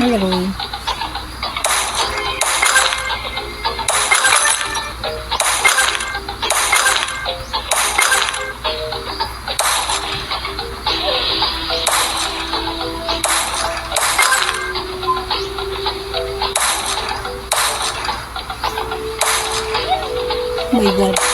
Hello. Oh my God.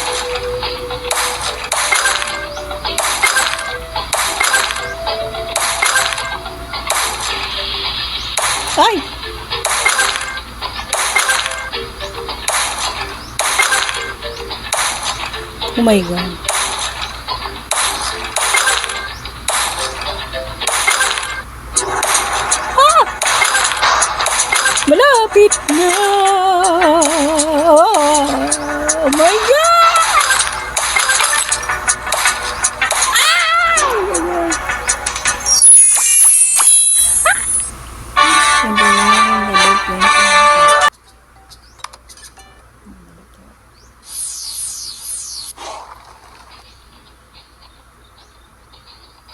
Oh my God. Ah! Malapit na! Oh my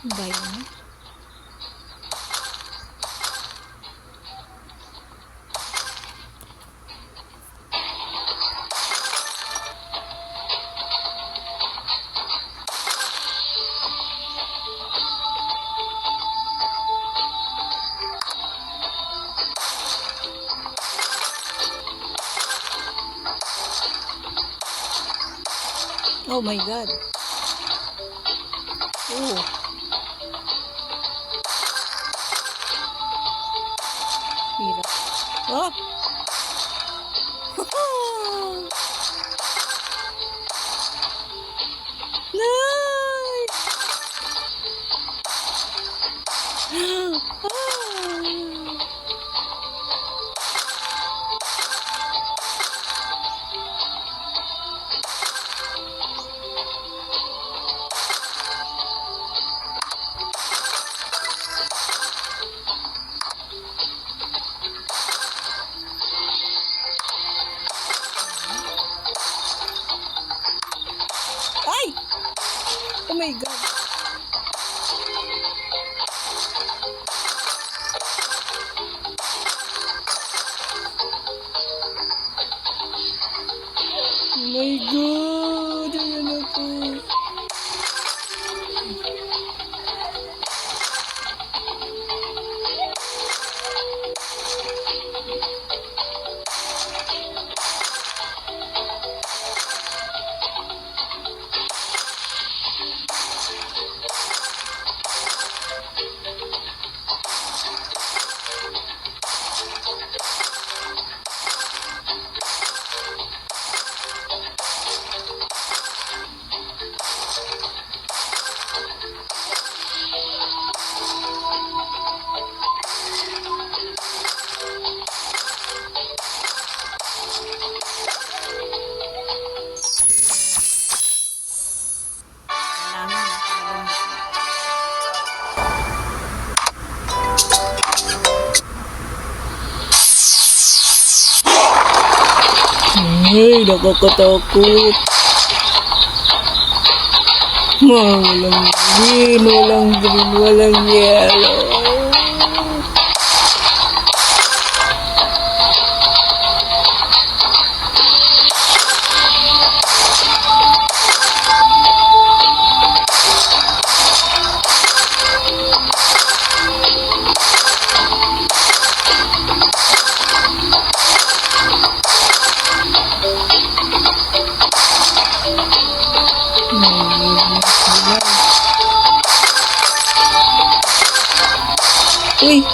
Ba yun? Oh my God. Oh. Oh! Ay, nakakatakot. Walang green, walang green, walang yellow. Uy!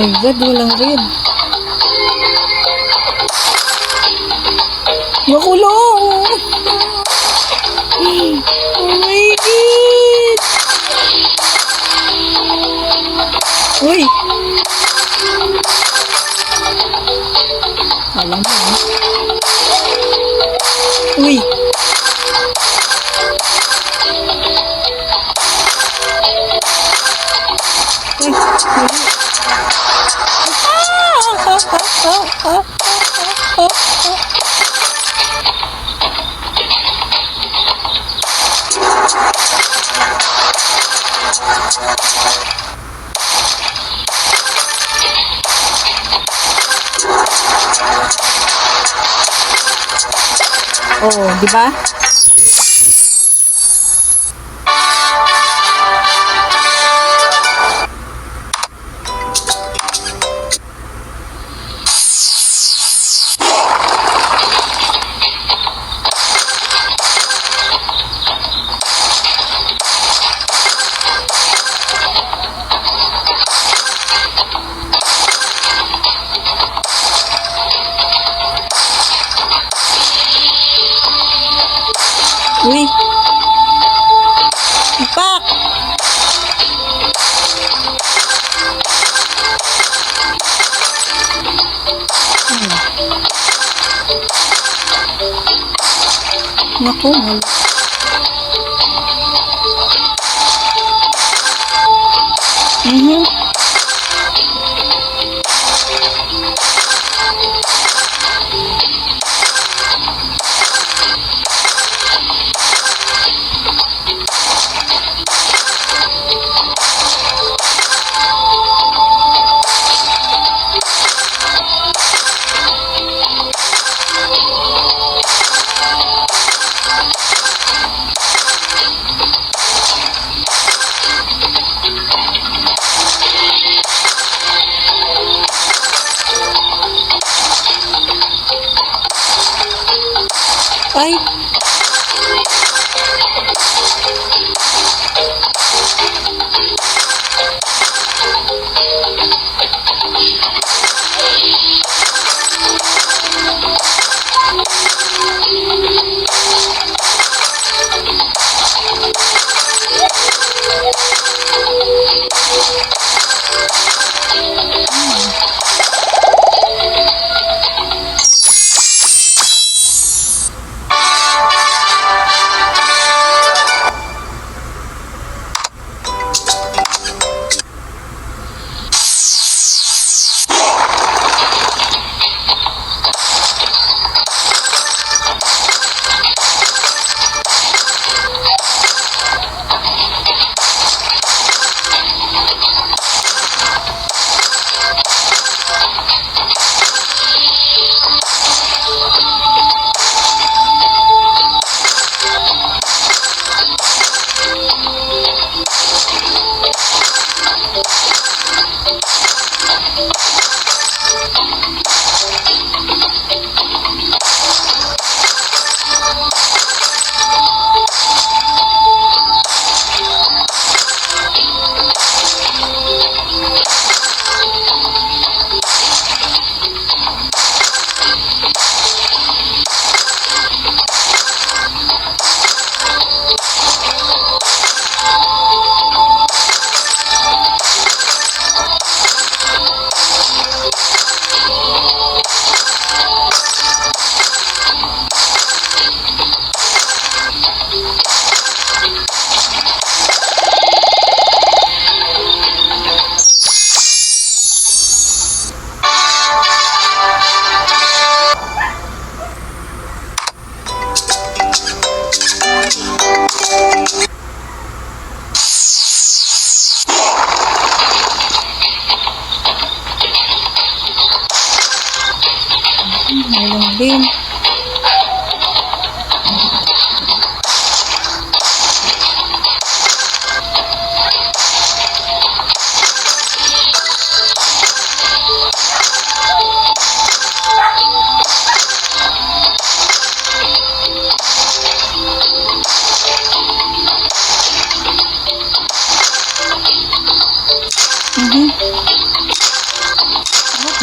My God, walang red. Makulong! Oh my God! Uy! Alam mo, ah. Uy! Oh, di ba? Naku, mal. Mhm.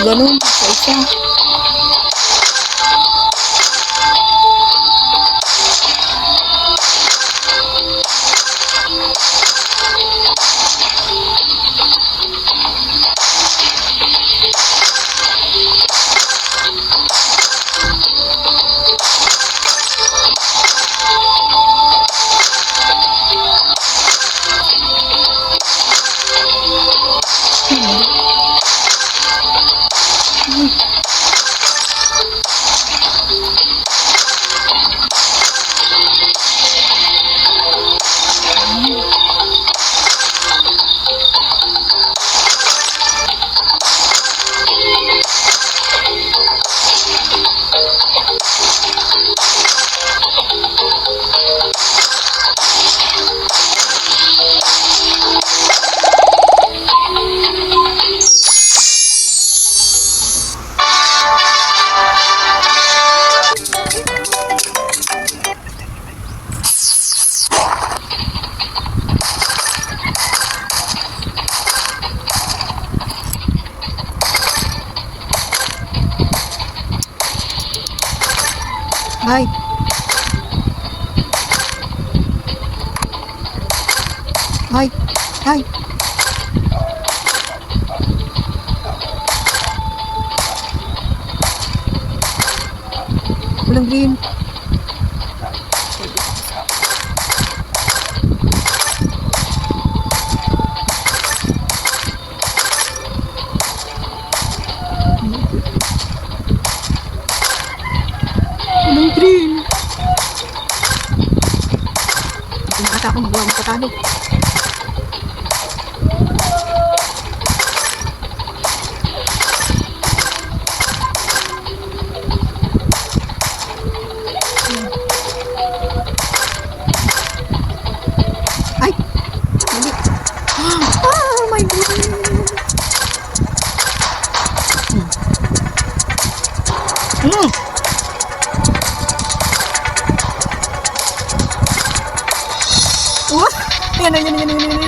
Bueno, pues ahí está. Ay. Ay. Ay. Walang green. Aku belum. yan,